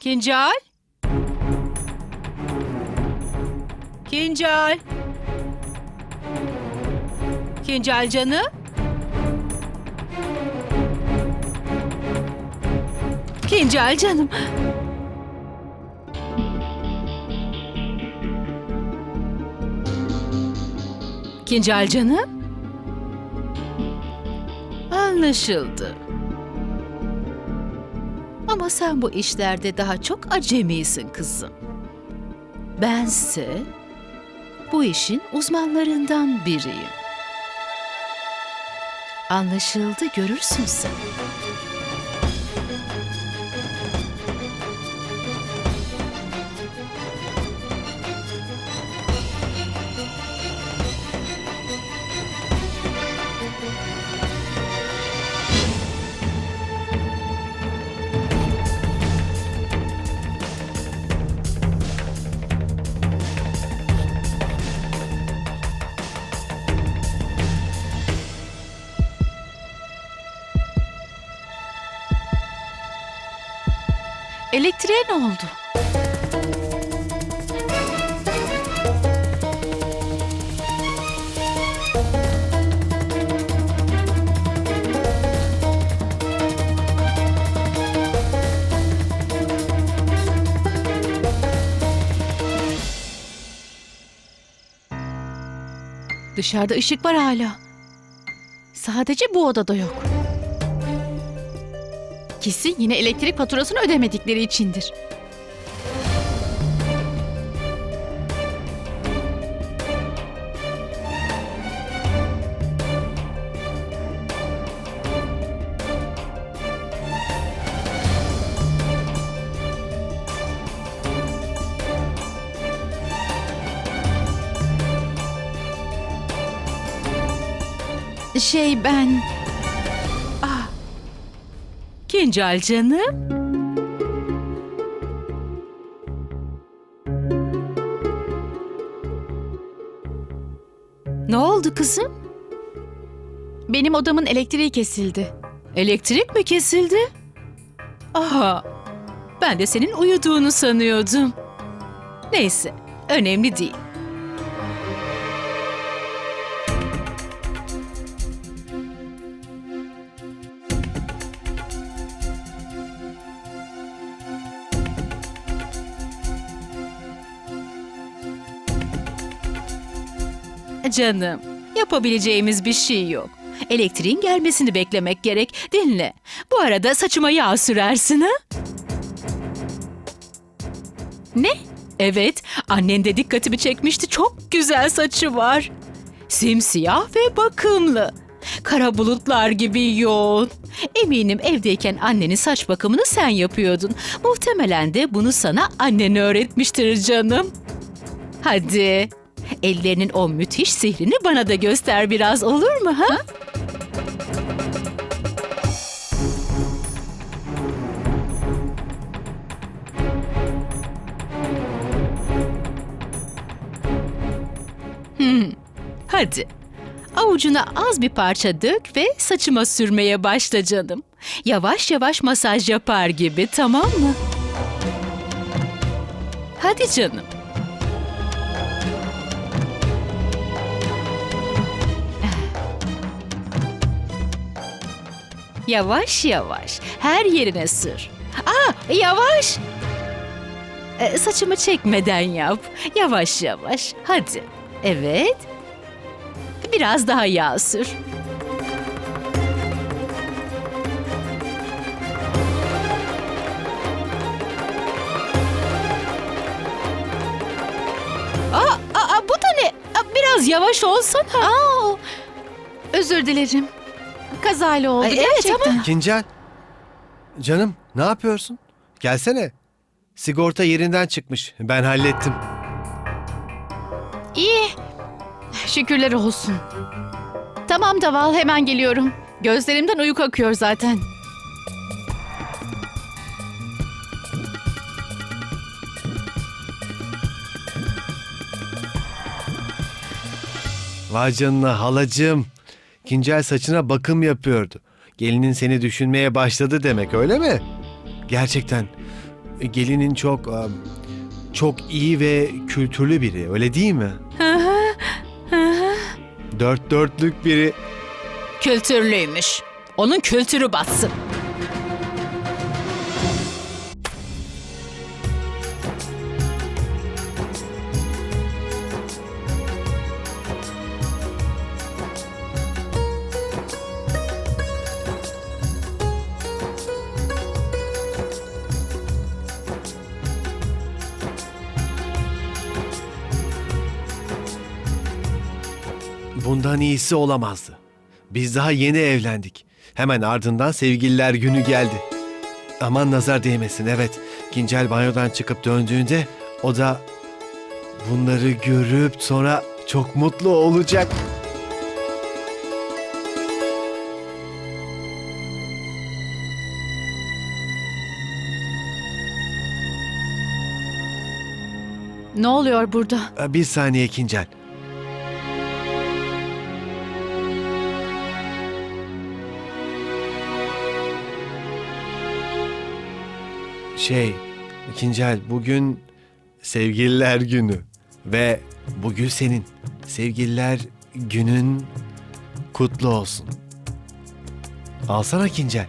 Kincal? Kincal? Kincal canım? Kincal canım. Kincal canım? Anlaşıldı. Ama sen bu işlerde daha çok acemisin kızım. Bense bu işin uzmanlarından biriyim. Anlaşıldı görürsün sen. Elektriğe ne oldu? Dışarıda ışık var hala. Sadece bu odada yok. Kesin yine elektrik faturasını ödemedikleri içindir. Şey ben... Kincal canım. Ne oldu kızım? Benim odamın elektriği kesildi. Elektrik mi kesildi? Aha, ben de senin uyuduğunu sanıyordum. Neyse, önemli değil. Canım, yapabileceğimiz bir şey yok. Elektriğin gelmesini beklemek gerek. Dinle. Bu arada saçıma yağ sürersin ha? Ne? Evet, annen de dikkatimi çekmişti. Çok güzel saçı var. Simsiyah ve bakımlı. Kara bulutlar gibi yoğun. Eminim evdeyken annenin saç bakımını sen yapıyordun. Muhtemelen de bunu sana annen öğretmiştir canım. Hadi. Ellerinin o müthiş sihrini bana da göster biraz olur mu ha? Hmm, Hadi. Avucuna az bir parça dök ve saçıma sürmeye başla canım. Yavaş yavaş masaj yapar gibi tamam mı? Hadi canım. Yavaş yavaş. Her yerine sür. Aa, yavaş. Ee, saçımı çekmeden yap. Yavaş yavaş. Hadi. Evet. Biraz daha yağ sür. Aa, aa, bu da ne? Biraz yavaş olsana. Aa, Özür dilerim. Kazayla oldu Ay, evet gerçekten. ama- Kincel. Canım ne yapıyorsun? Gelsene. Sigorta yerinden çıkmış. Ben hallettim. İyi. Şükürler olsun. Tamam Daval hemen geliyorum. Gözlerimden uyku akıyor zaten. Vay canına halacığım. Kincel saçına bakım yapıyordu. Gelinin seni düşünmeye başladı demek öyle mi? Gerçekten gelinin çok e, çok iyi ve kültürlü biri öyle değil mi? Dört dörtlük biri. Kültürlüymüş. Onun kültürü batsın. Bundan iyisi olamazdı. Biz daha yeni evlendik. Hemen ardından sevgililer günü geldi. Aman nazar değmesin evet. Kincel banyodan çıkıp döndüğünde o da bunları görüp sonra çok mutlu olacak. Ne oluyor burada? Bir saniye Kincel. Şey, Kincel bugün sevgililer günü ve bugün senin. Sevgililer günün kutlu olsun. Alsana Kincel.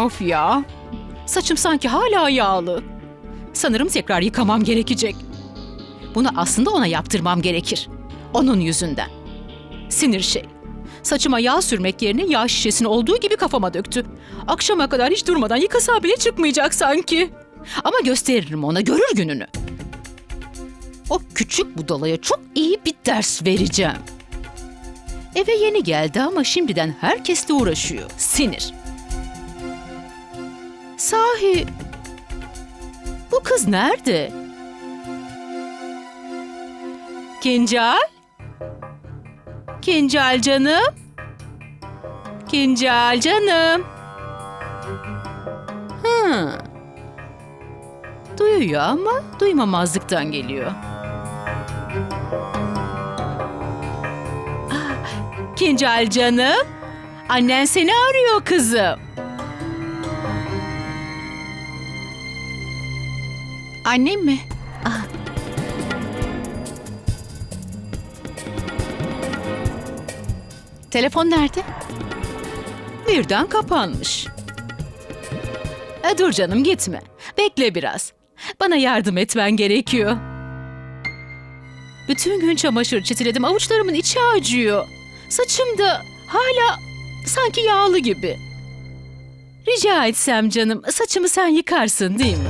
Of ya. Saçım sanki hala yağlı. Sanırım tekrar yıkamam gerekecek. Bunu aslında ona yaptırmam gerekir. Onun yüzünden. Sinir şey. Saçıma yağ sürmek yerine yağ şişesini olduğu gibi kafama döktü. Akşama kadar hiç durmadan yıkasa bile çıkmayacak sanki. Ama gösteririm ona, görür gününü. O küçük budalaya çok iyi bir ders vereceğim. Eve yeni geldi ama şimdiden herkesle uğraşıyor. Sinir. Sahi bu kız nerede? Kincal? Kincal canım? Kincal canım? Hı. Duyuyor ama duymamazlıktan geliyor. Ah, Kincal canım? Annen seni arıyor kızım. Annem mi? Telefon nerede? Birden kapanmış. E dur canım gitme. Bekle biraz. Bana yardım etmen gerekiyor. Bütün gün çamaşır çitiledim. Avuçlarımın içi acıyor. Saçım da hala sanki yağlı gibi. Rica etsem canım saçımı sen yıkarsın değil mi?